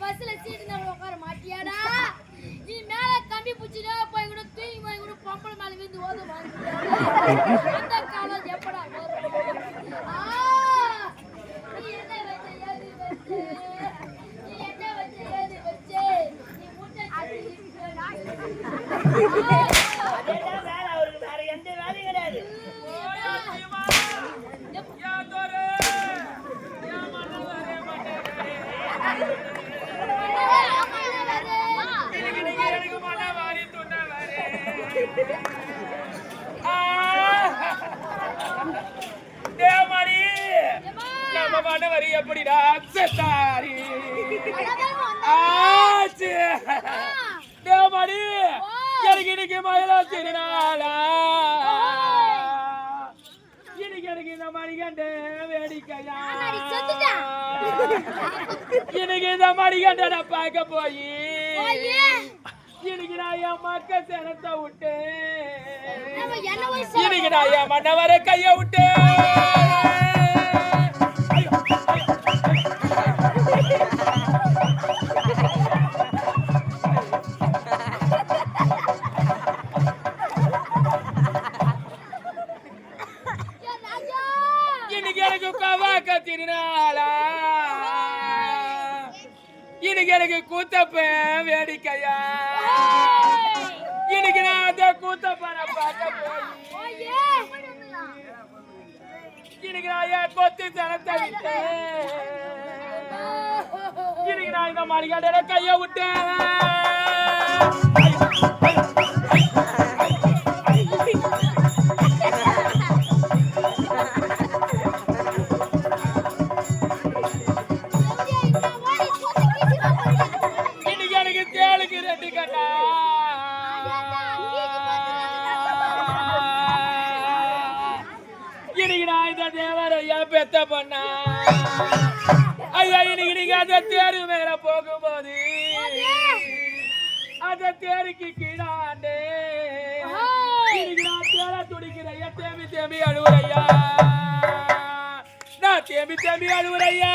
பக்கத்துல உட்கார மாட்டியாடா? நீ மேல கம்பி பிடிச்சிட்டே போய் கூட தூங்கி போய் கூட பொம்பளை மேல விழுந்து ஓத அந்த காலம் எப்படா வரும்? நீ என்ன வச்ச ஏது வச்ச? நீ என்ன வச்ச ஏது வச்ச? நீ முட்டை வேலை அவருக்கு வேற எந்த வேலையும் கிடையாது தேவமணி நம்ம மனவரி எப்படிடா? செத்தாரி. ஆச்சு. தேவமணி எனக்கு இன்னைக்கு மயிலா திருநாளா இன்னைக்கு எனக்கு இந்த மணிகண்ட வேடிக்கையா? இன்னைக்கு இந்த மணிகண்டனை பார்க்க போய். இன்னைக்கு நான் என் மக்க சேனத்தை விட்டு. இன்னைக்கு நான் என் மன்னவரை கைய விட்டு. இன்னைக்கு எனக்கு கவாக்க திருநாளா இன்னைக்கு எனக்கு கூத்தப்ப வேடிக்கையா இன்னைக்கு நான் அந்த கூத்தப்பனை பார்க்க போய் இன்னைக்கு நான் என் கொத்து தனத்தை இன்னைக்கு நான் இந்த மணிகாட கையை விட்டேன் பெத்த பண்ணா? ஐயா இன்னைக்கு நீங்க அந்த தேரு மேல போகும்போது அந்த தேருக்கு கீழாண்டே நான் தேர துடிக்கிறையா தேம்பி தேம்பி அழுவுறையா நான் தேம்பி தேம்பி அழுவுறையா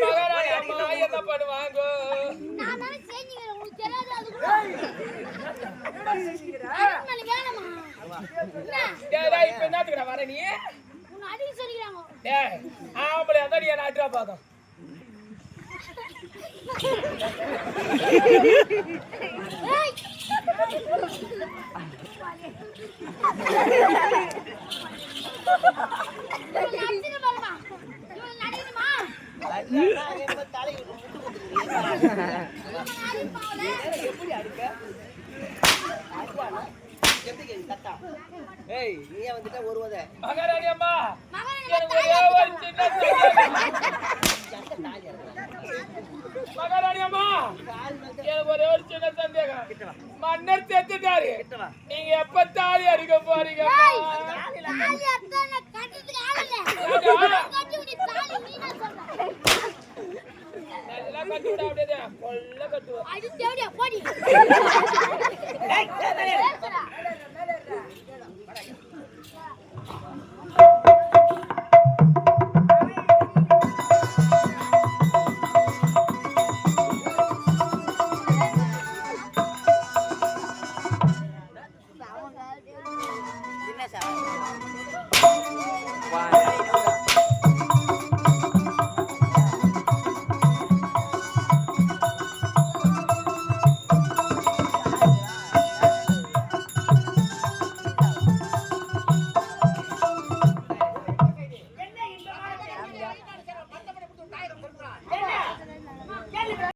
என்ன பண்ணுவாங்க? இப்ப என்னத்துக்குடா வர நீ? ஆம்பளை அதான் நீ நாட்டுறா பாதம் ஏய். இவனை ஏய் நீ வந்துட்ட ஒரு உதை மகாராணி அம்மா. மகாராணி அம்மா ஒரே ஒரு சின்ன சந்தேகம். மன்னர் செத்துட்டாரு. நீங்க எப்ப தாலி அடிக்க போறீங்க தாலி அத்தானை கட்டுறதுக்கு ஆள் இல்ல. கட்டி விடு, தாலி நீனா சொல்ற. நல்லா கட்டி விட அப்படியே கொல்ல கட்டுவேன் அடி தேவடியா, போடி.